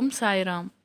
ఓం సాయిరామ్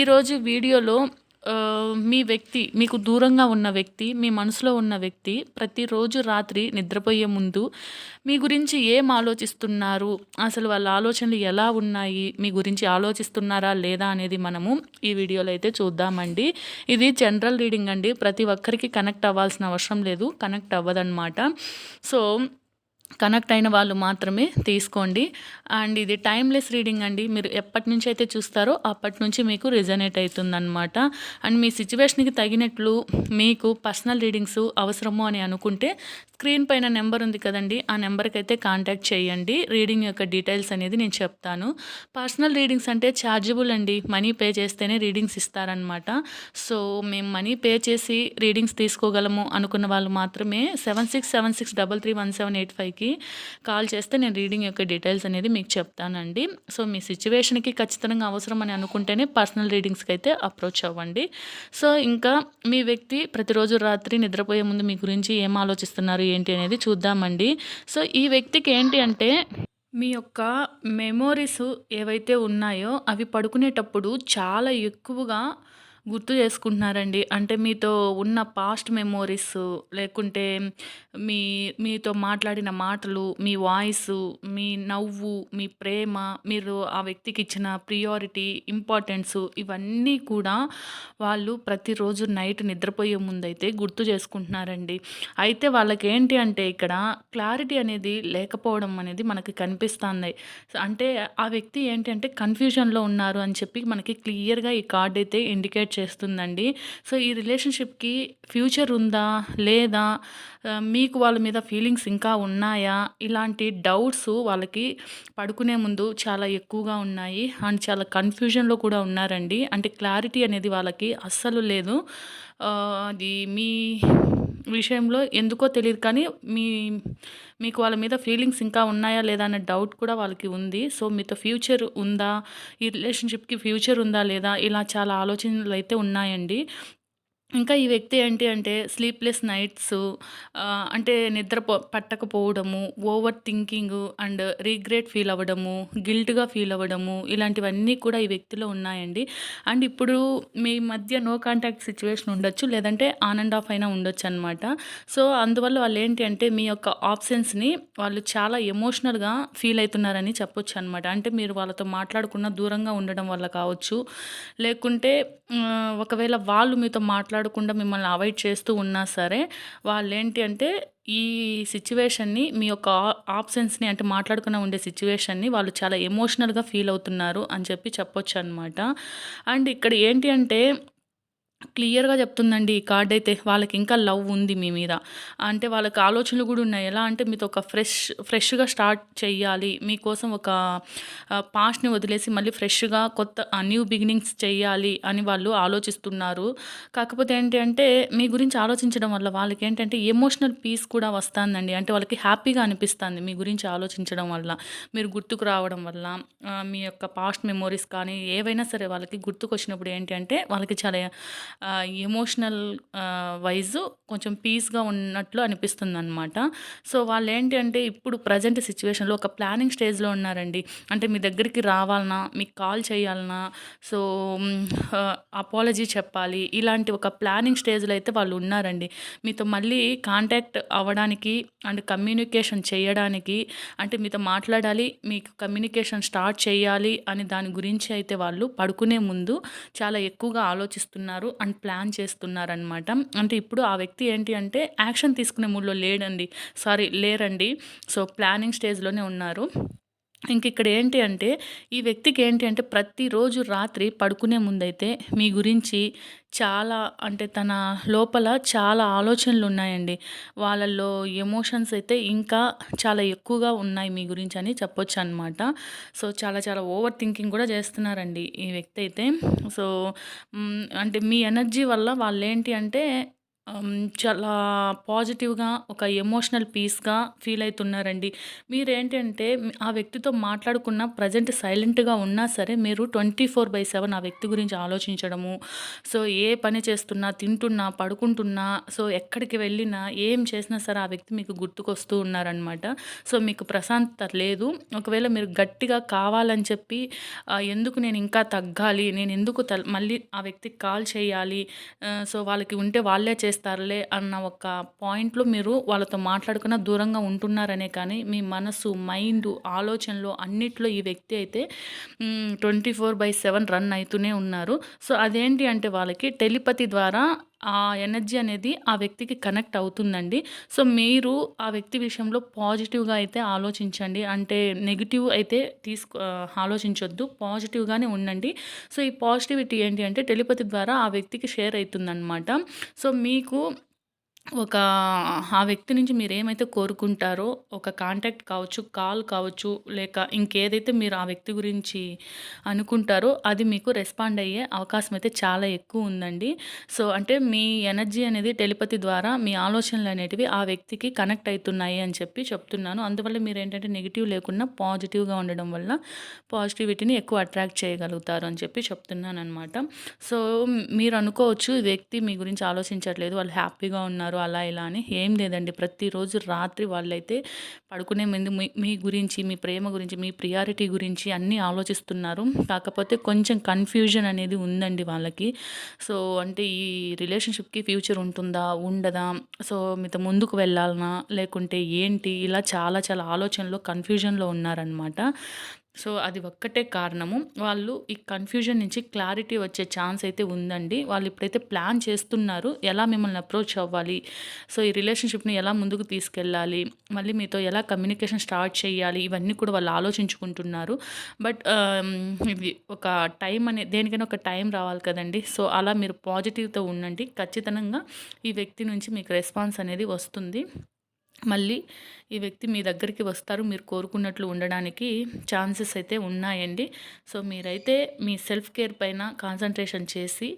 ఈరోజు వీడియోలో మీ వ్యక్తి మీకు దూరంగా ఉన్న వ్యక్తి మీ మనసులో ఉన్న వ్యక్తి ప్రతిరోజు రాత్రి నిద్రపోయే ముందు మీ గురించి ఏం ఆలోచిస్తున్నారు? అసలు వాళ్ళ ఆలోచనలు ఎలా ఉన్నాయి? మీ గురించి ఆలోచిస్తున్నారా లేదా అనేది మనము ఈ వీడియోలో అయితే చూద్దామండి. ఇది జనరల్ రీడింగ్ అండి. ప్రతి ఒక్కరికి కనెక్ట్ అవ్వాల్సిన అవసరం లేదు. కనెక్ట్ అవ్వదన్నమాట. సో కనెక్ట్ అయిన వాళ్ళు మాత్రమే తీసుకోండి. అండ్ ఇది టైమ్లెస్ రీడింగ్ అండి. మీరు ఎప్పటి నుంచి అయితే చూస్తారో అప్పటి నుంచి మీకు రిజనేట్ అవుతుందన్నమాట. అండ్ మీ సిచ్యువేషన్కి తగినట్లు మీకు పర్సనల్ రీడింగ్స్ అవసరము అని అనుకుంటే స్క్రీన్ పైన నెంబర్ ఉంది కదండి ఆ నెంబర్కి అయితే కాంటాక్ట్ చేయండి. రీడింగ్ యొక్క డీటెయిల్స్ అనేది నేను చెప్తాను. పర్సనల్ రీడింగ్స్ అంటే ఛార్జబుల్ అండి. మనీ పే చేస్తేనే రీడింగ్స్ ఇస్తారనమాట సో మేము మనీ పే చేసి రీడింగ్స్ తీసుకోగలము అనుకున్న వాళ్ళు మాత్రమే seven six seven six double three one seven eight ఫైవ్కి కాల్ చేస్తే నేను రీడింగ్ యొక్క డీటెయిల్స్ అనేది మీకు చెప్తానండి. సో మీ సిచ్యువేషన్కి ఖచ్చితంగా అవసరం అని అనుకుంటేనే పర్సనల్ రీడింగ్స్కి అయితే అప్రోచ్ అవ్వండి. సో ఇంకా మీ వ్యక్తి ప్రతిరోజు రాత్రి నిద్రపోయే ముందు మీ గురించి ఏం ఆలోచిస్తున్నారు ఏంటి అనేది చూద్దామండి. సో ఈ వ్యక్తికి ఏంటి అంటే మీ యొక్క మెమోరీస్ ఏవైతే ఉన్నాయో అవి పడుకునేటప్పుడు చాలా ఎక్కువగా గుర్తు చేసుకుంటున్నారండి. అంటే మీతో ఉన్న పాస్ట్ మెమోరీస్ లేకుంటే మీ మీతో మాట్లాడిన మాటలు మీ వాయిస్ మీ నవ్వు మీ ప్రేమ మీరు ఆ వ్యక్తికి ఇచ్చిన ప్రియారిటీ ఇంపార్టెన్స్ ఇవన్నీ కూడా వాళ్ళు ప్రతిరోజు నైట్ నిద్రపోయే ముందైతే గుర్తు చేసుకుంటున్నారండి. అయితే వాళ్ళకి ఏంటి అంటే ఇక్కడ క్లారిటీ అనేది లేకపోవడం అనేది మనకి కనిపిస్తుంది. అంటే ఆ వ్యక్తి ఏంటి అంటే కన్ఫ్యూజన్లో ఉన్నారు అని చెప్పి మనకి క్లియర్గా ఈ కార్డ్ అయితే ఇండికేట్ చేస్తుందండి. సో ఈ రిలేషన్షిప్కి ఫ్యూచర్ ఉందా? లేదా? మీకు వాళ్ళ మీద ఫీలింగ్స్ ఇంకా ఉన్నాయా? ఇలాంటి డౌట్స్ వాళ్ళకి పడుకునే ముందు చాలా ఎక్కువగా ఉన్నాయి. అండ్ చాలా కన్ఫ్యూజన్లో కూడా ఉన్నారండి. అంటే క్లారిటీ అనేది వాళ్ళకి అస్సలు లేదు. అది మీ విషయంలో ఎందుకో తెలియదు కానీ మీ మీకు వాళ్ళ మీద ఫీలింగ్స్ ఇంకా ఉన్నాయా లేదా అనే డౌట్ కూడా వాళ్ళకి ఉంది. సో మీతో ఫ్యూచర్ ఉందా? ఈ రిలేషన్షిప్కి ఫ్యూచర్ ఉందా లేదా? ఇలా చాలా ఆలోచనలు అయితే ఉన్నాయండి. ఇంకా ఈ వ్యక్తి ఏంటి అంటే స్లీప్లెస్ నైట్స్ అంటే నిద్ర పట్టకపోవడము overthinking and regret feel అవ్వడము గిల్ట్గా ఫీల్ అవ్వడము ఇలాంటివన్నీ కూడా ఈ వ్యక్తిలో ఉన్నాయండి. అండ్ ఇప్పుడు మీ మధ్య నో కాంటాక్ట్ సిచ్యువేషన్ ఉండొచ్చు లేదంటే ఆన్ అండ్ ఆఫ్ అయినా ఉండొచ్చు అనమాట సో అందువల్ల వాళ్ళు ఏంటి అంటే మీ యొక్క ఆప్షన్స్ని వాళ్ళు చాలా ఎమోషనల్గా ఫీల్ అవుతున్నారని చెప్పొచ్చు అనమాట అంటే మీరు వాళ్ళతో మాట్లాడకుండా దూరంగా ఉండడం వల్ల కావచ్చు. లేకుంటే ఒకవేళ వాళ్ళు మీతో మాట్లాడకుండా మిమ్మల్ని అవాయిడ్ చేస్తూ ఉన్నా సరే వాళ్ళు ఏంటి అంటే ఈ సిచ్యువేషన్ని మీ యొక్క ఆప్షన్స్ని అంటే మాట్లాడుకున్న ఉండే సిచ్యువేషన్ని వాళ్ళు చాలా ఎమోషనల్గా ఫీల్ అవుతున్నారు అని చెప్పి చెప్పొచ్చు అనమాట అండ్ ఇక్కడ ఏంటి అంటే క్లియర్గా చెప్తుందండి ఈ కార్డ్ అయితే వాళ్ళకి ఇంకా లవ్ ఉంది మీ మీద. అంటే వాళ్ళకి ఆలోచనలు కూడా ఉన్నాయి. ఎలా అంటే మీతో ఒక ఫ్రెష్ ఫ్రెష్గా స్టార్ట్ చేయాలి మీకోసం ఒక పాస్ట్ని వదిలేసి మళ్ళీ ఫ్రెష్గా కొత్త న్యూ బిగినింగ్స్ చేయాలి అని వాళ్ళు ఆలోచిస్తున్నారు. కాకపోతే ఏంటి అంటే మీ గురించి ఆలోచించడం వల్ల వాళ్ళకి ఏంటంటే ఎమోషనల్ పీస్ కూడా వస్తుందండి. అంటే వాళ్ళకి హ్యాపీగా అనిపిస్తుంది మీ గురించి ఆలోచించడం వల్ల. మీరు గుర్తుకు రావడం వల్ల మీ యొక్క పాస్ట్ మెమోరీస్ కానీ ఏవైనా సరే వాళ్ళకి గుర్తుకు వచ్చినప్పుడు ఏంటి అంటే వాళ్ళకి చాలా ఎమోషనల్ వైజ్ కొంచెం పీస్గా ఉన్నట్లు అనిపిస్తుంది అనమాట సో వాళ్ళు ఏంటి అంటే ఇప్పుడు ప్రజెంట్ సిచ్యువేషన్లో ఒక ప్లానింగ్ స్టేజ్లో ఉన్నారండి. అంటే మీ దగ్గరికి రావాలన్నా మీకు కాల్ చేయాలన్నా సో అపాలజీ చెప్పాలి ఇలాంటి ఒక ప్లానింగ్ స్టేజ్లో అయితే వాళ్ళు ఉన్నారండి. మీతో మళ్ళీ కాంటాక్ట్ అవ్వడానికి అండ్ కమ్యూనికేషన్ చేయడానికి అంటే మీతో మాట్లాడాలి మీకు కమ్యూనికేషన్ స్టార్ట్ చేయాలి అని దాని గురించి అయితే వాళ్ళు పడుకునే ముందు చాలా ఎక్కువగా ఆలోచిస్తున్నారు. అండ్ ప్లాన్ చేస్తున్నారనమాట అంటే ఇప్పుడు ఆ వ్యక్తి ఏంటి అంటే యాక్షన్ తీసుకునే మూడ్లో లేడండి. సారీ లేరండి. సో ప్లానింగ్ స్టేజ్లోనే ఉన్నారు. ఇంక ఇక్కడ ఏంటి అంటే ఈ వ్యక్తికి ఏంటి అంటే ప్రతిరోజు రాత్రి పడుకునే ముందైతే మీ గురించి చాలా అంటే తన లోపల చాలా ఆలోచనలు ఉన్నాయండి. వాళ్ళల్లో ఎమోషన్స్ అయితే ఇంకా చాలా ఎక్కువగా ఉన్నాయి మీ గురించి అని చెప్పొచ్చు అనమాట సో చాలా చాలా ఓవర్ థింకింగ్ కూడా చేస్తున్నారండి ఈ వ్యక్తి అయితే. సో అంటే మీ ఎనర్జీ వల్ల వాళ్ళు ఏంటి అంటే చాలా పాజిటివ్‌గా ఒక ఎమోషనల్ పీస్‌గా ఫీల్ అవుతున్నారండి మీరేంటంటే ఆ వ్యక్తితో మాట్లాడుకున్న ప్రెజెంట్ సైలెంట్‌గా ఉన్నా సరే మీరు 24/7 ఆ వ్యక్తి గురించి ఆలోచించడము. సో, ఏ పని చేస్తున్నా, తింటున్నా, పడుకుంటున్నా, సో, ఎక్కడికి వెళ్ళినా, ఏం చేసినా సరే ఆ వ్యక్తి మీకు గుర్తుకొస్తూ ఉన్నారనమాట. సో, మీకు ప్రశాంతత లేదు. ఒకవేళ మీరు గట్టిగా కావాలని చెప్పి ఎందుకు నేను ఇంకా తగ్గాలి, నేను ఎందుకు మళ్ళీ ఆ వ్యక్తికి కాల్ చేయాలి, సో, వాళ్ళకి ఉంటే వాళ్ళే చేస్తారులే అన్న ఒక పాయింట్‌లో మీరు వాళ్ళతో మాట్లాడుకున్న దూరంగా ఉంటున్నారనే కానీ, మీ మనసు, మైండ్ ఆలోచనలు అన్నిట్లో ఈ వ్యక్తి అయితే twenty four by seven run అవుతూనే ఉన్నారు. సో, అదేంటి అంటే వాళ్ళకి టెలిపతి ద్వారా ఆ ఎనర్జీ అనేది ఆ వ్యక్తికి కనెక్ట్ అవుతుందండి. సో, మీరు ఆ వ్యక్తి విషయంలో పాజిటివ్‌గా అయితే ఆలోచించండి. అంటే నెగిటివ్ అయితే తీసుకో ఆలోచించొద్దు. పాజిటివ్‌గానే ఉండండి. సో, ఈ పాజిటివిటీ ఏంటి అంటే టెలిపతి ద్వారా ఆ వ్యక్తికి షేర్ అవుతుందన్నమాట సో, మీకు ఒక ఆ వ్యక్తి నుంచి మీరు ఏమైతే కోరుకుంటారో ఒక కాంటాక్ట్ కావచ్చు, కాల్ కావచ్చు, లేక ఇంకేదైతే మీరు ఆ వ్యక్తి గురించి అనుకుంటారో అది మీకు రెస్పాండ్ అయ్యే అవకాశం అయితే చాలా ఎక్కువ ఉందండి. సో, అంటే మీ ఎనర్జీ అనేది టెలిపతి ద్వారా మీ ఆలోచనలు అనేటివి ఆ వ్యక్తికి కనెక్ట్ అవుతున్నాయి అని చెప్పి చెప్తున్నాను. అందువల్ల మీరు ఏంటంటే నెగిటివ్ లేకుండా పాజిటివ్‌గా ఉండడం వల్ల పాజిటివిటీని ఎక్కువ అట్రాక్ట్ చేయగలుగుతారు అని చెప్పి చెప్తున్నాను అనమాట సో, మీరు అనుకోవచ్చు వ్యక్తి మీ గురించి ఆలోచించట్లేదు. వాళ్ళు హ్యాపీగా ఉన్నారు అలా ఇలా అని. ఏం లేదండి. ప్రతిరోజు రాత్రి వాళ్ళైతే పడుకునే ముందు మీ మీ గురించి, మీ ప్రేమ గురించి, మీ ప్రియారిటీ గురించి అన్నీ ఆలోచిస్తున్నారు. కాకపోతే కొంచెం కన్‌ఫ్యూజన్ అనేది ఉందండి వాళ్ళకి. సో, అంటే ఈ రిలేషన్‌షిప్‌కి ఫ్యూచర్ ఉంటుందా? ఉండదా? సో, మీతో ముందుకు వెళ్ళాలనా? లేకుంటే ఏంటి? ఇలా చాలా చాలా ఆలోచనలో కన్‌ఫ్యూజన్‌లో ఉన్నారనమాట. సో, అది ఒక్కటే కారణము. వాళ్ళు ఈ కన్‌ఫ్యూజన్ నుంచి క్లారిటీ వచ్చే ఛాన్స్ అయితే ఉందండి. వాళ్ళు ఇప్పుడైతే ప్లాన్ చేస్తున్నారు. ఎలా మిమ్మల్ని అప్రోచ్ అవ్వాలి? సో, ఈ రిలేషన్‌షిప్‌ని ఎలా ముందుకు తీసుకెళ్ళాలి? మళ్ళీ మీతో ఎలా కమ్యూనికేషన్ స్టార్ట్ చేయాలి? ఇవన్నీ కూడా వాళ్ళు ఆలోచించుకుంటున్నారు. బట్ um, ఇది ఒక టైం అనే దేనికైనా ఒక టైం రావాలి కదండి సో, అలా మీరు పాజిటివ్‌తో ఉండండి. ఖచ్చితంగా ఈ వ్యక్తి నుంచి మీకు రెస్పాన్స్ అనేది వస్తుంది. మళ్ళీ ఈ వ్యక్తి మీ దగ్గరికి వస్తారు. మీరు కోరుకున్నట్లు ఉండడానికి ఛాన్సెస్ అయితే ఉన్నాయండి. సో, మీరైతే మీ సెల్ఫ్ కేర్ పైన కాన్సన్ట్రేషన్ చేసి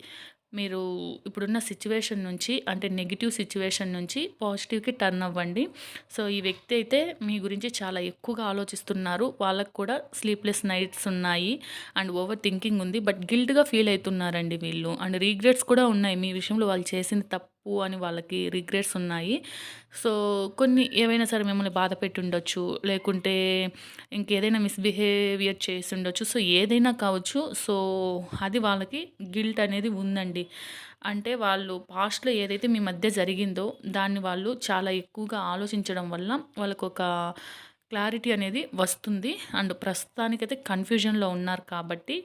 మీరు ఇప్పుడున్న సిచ్యువేషన్ నుంచి అంటే నెగిటివ్ సిచ్యువేషన్ నుంచి పాజిటివ్‌కి టర్న్ అవ్వండి. సో, ఈ వ్యక్తి అయితే మీ గురించి చాలా ఎక్కువగా ఆలోచిస్తున్నారు. వాళ్ళకు కూడా స్లీప్‌లెస్ నైట్స్ ఉన్నాయి. అండ్ ఓవర్ థింకింగ్ ఉంది. బట్ గిల్ట్‌గా ఫీల్ అవుతున్నారండి వీళ్ళు. అండ్ రీగ్రెట్స్ కూడా ఉన్నాయి. మీ విషయంలో వాళ్ళు చేసింది తప్పు అని వాళ్ళకి రిగ్రెట్స్ ఉన్నాయి. సో, కొన్ని ఏవైనా సరే మిమ్మల్ని బాధపెట్టి పెట్టుండొచ్చు లేకుంటే ఇంకేదైనా మిస్‌బిహేవియర్ చేసి ఉండొచ్చు సో, ఏదైనా కావచ్చు. సో, అది వాళ్ళకి గిల్ట్ అనేది ఉందండి. అంటే వాళ్ళు పాస్ట్‌లో ఏదైతే మీ మధ్య జరిగిందో దాన్ని వాళ్ళు చాలా ఎక్కువగా ఆలోచించడం వల్ల వాళ్ళకొక క్లారిటీ అనేది వస్తుంది. అండ్ ప్రస్తుతానికైతే కన్‌ఫ్యూజన్‌లో ఉన్నారు కాబట్టి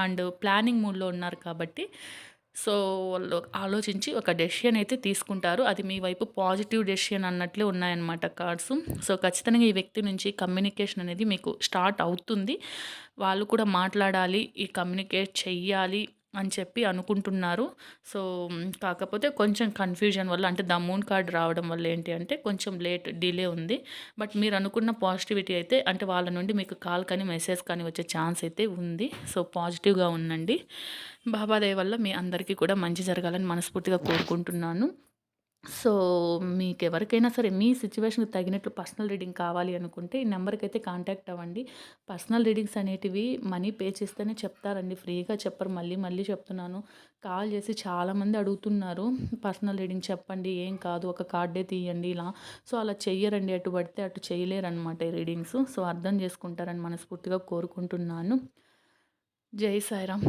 అండ్ ప్లానింగ్ మూడ్‌లో ఉన్నారు కాబట్టి సో, వాళ్ళు ఆలోచించి ఒక డెసిషన్ అయితే తీసుకుంటారు. అది మీ వైపు పాజిటివ్ డెసిషన్ అన్నట్లే ఉన్నాయన్నమాట కార్డ్స్. సో, ఖచ్చితంగా ఈ వ్యక్తి నుంచి కమ్యూనికేషన్ అనేది మీకు స్టార్ట్ అవుతుంది. వాళ్ళు కూడా మాట్లాడాలి, ఈ కమ్యూనికేట్ చెయ్యాలి అని చెప్పి అనుకుంటున్నారు. సో, కాకపోతే కొంచెం కన్‌ఫ్యూజన్ వల్ల అంటే ద మూన్ కార్డ్ రావడం వల్ల ఏంటి అంటే కొంచెం లేట్ డిలే ఉంది. బట్ మీరు అనుకున్న పాజిటివిటీ అయితే అంటే వాళ్ళ నుండి మీకు కాల్ కానీ, మెసేజ్ కానీ వచ్చే ఛాన్స్ అయితే ఉంది. సో, పాజిటివ్‌గా ఉండండి. బాబాదేవి వల్ల మీ అందరికీ కూడా మంచి జరగాలని మనస్ఫూర్తిగా కోరుకుంటున్నాను. సో, మీకెవరికైనా సరే మీ సిచ్యువేషన్కి తగినట్లు పర్సనల్ రీడింగ్ కావాలి అనుకుంటే ఈ నెంబర్కి అయితే కాంటాక్ట్ అవ్వండి. పర్సనల్ రీడింగ్స్ అనేటివి మనీ పే చేస్తేనే చెప్తారండి. ఫ్రీగా చెప్పరు. మళ్ళీ మళ్ళీ చెప్తున్నాను. కాల్ చేసి చాలామంది అడుగుతున్నారు. పర్సనల్ రీడింగ్ చెప్పండి. ఏం కాదు. ఒక కార్డే తీయండి ఇలా. సో, అలా చెయ్యరండి. అటు పడితే అటు చేయలేరనమాట ఈ రీడింగ్స్. సో, అర్థం చేసుకుంటారని మనస్ఫూర్తిగా కోరుకుంటున్నాను. జై సాయిరామ్.